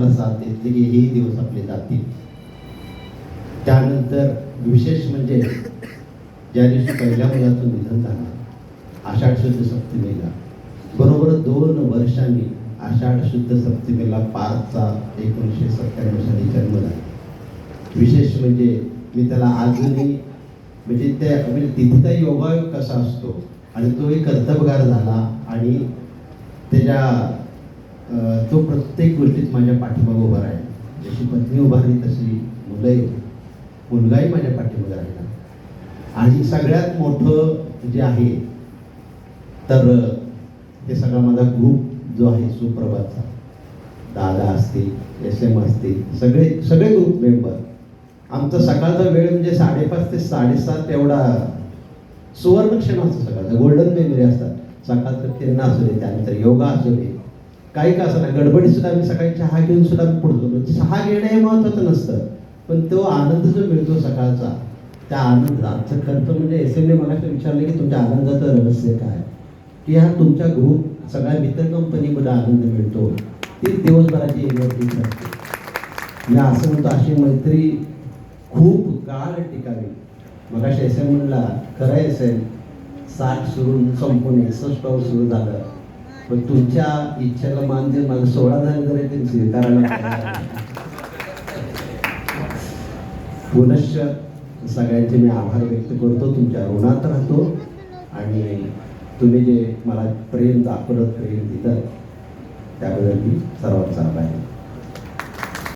आम्हाला साथ देते की हे दिवस आपले जातील. त्यानंतर विशेष म्हणजे ज्या दिवशी पहिल्या मुलाचं निधन झालं आषाढ शुद्ध सप्तमीला बरोबर दोन वर्षांनी आषाढ शुद्ध सप्तमीला पाचचा एकोणीसशे सत्त्याण्णव साली जन्म झाला. विशेष म्हणजे मी त्याला अजूनही म्हणजे त्या म्हणजे तिथेचा योगायोग कसा असतो आणि तोही कर्तबगार झाला आणि त्याच्या तो प्रत्येक गोष्टीत माझ्या पाठीमागं उभा राहिला. जशी पत्नी उभारली तशी मुलंही मुलगाही माझ्या पाठीमागे राहिला. आणि सगळ्यात मोठं जे आहे तर हे सगळा माझा ग्रुप जो आहे सुप्रभातचा. दादा असतील एस एम असतील सगळे सगळे ग्रुप मेंबर आमचा सकाळचा वेळ म्हणजे साडेपाच ते साडेसात एवढा सुवर्ण क्षण असतो सकाळचा. गोल्डन मेमरी असतात. सकाळचं फिरणं असू दे त्यानंतर योगा असू दे काही का असं गडबडीत सुद्धा आम्ही सकाळी चहा घेऊन सुद्धा पुढतो म्हणजे चहा घेणं हे महत्वाचं नसतं पण तो आनंद जो मिळतो सकाळचा त्या आनंदाचं आमचं खर्च म्हणजे एस एमने मला विचारलं की तुमच्या आनंदाचं रहस्य काय? की हा तुमच्या ग्रुप सगळ्या मित्र कंपनीमध्ये आनंद मिळतो. ती दिवसभराची एनर्जी असते मी असं म्हणतो अशी मैत्री खूप काळ टिकावी. मग एस एम म्हणला खरं एस एम साठ सुरू संपून एकसष्ट सुरू झालं. पण तुमच्या इच्छेला मान देऊन मला सोळा झाले तरी ते स्वीकारायला पुनश्च सगळ्यांचे मी आभार व्यक्त करतो तुमच्या ऋणात राहतो आणि तुम्ही जे मला प्रेम दाखवलं प्रेम दिलं त्याबद्दल मी सर्वांचा आभार आहे.